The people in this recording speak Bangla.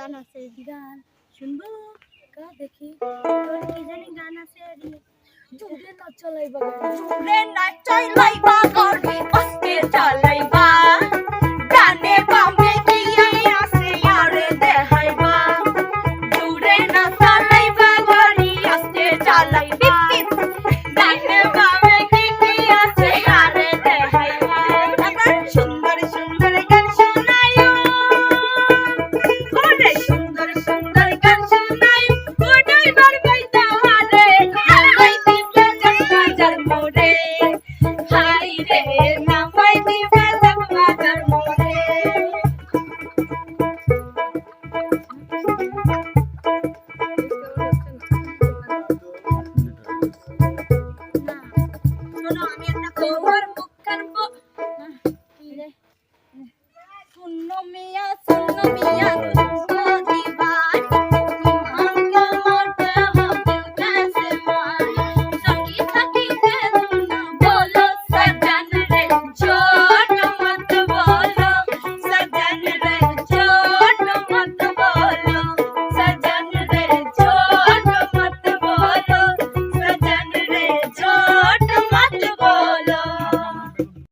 গান আছে গান শুনব কা দেখি। কি জানি গান আছে জুড়ে না চলাইবা জুড়ে না চলাইবা করবি অস্তে চলাইবা। no, no, no, no,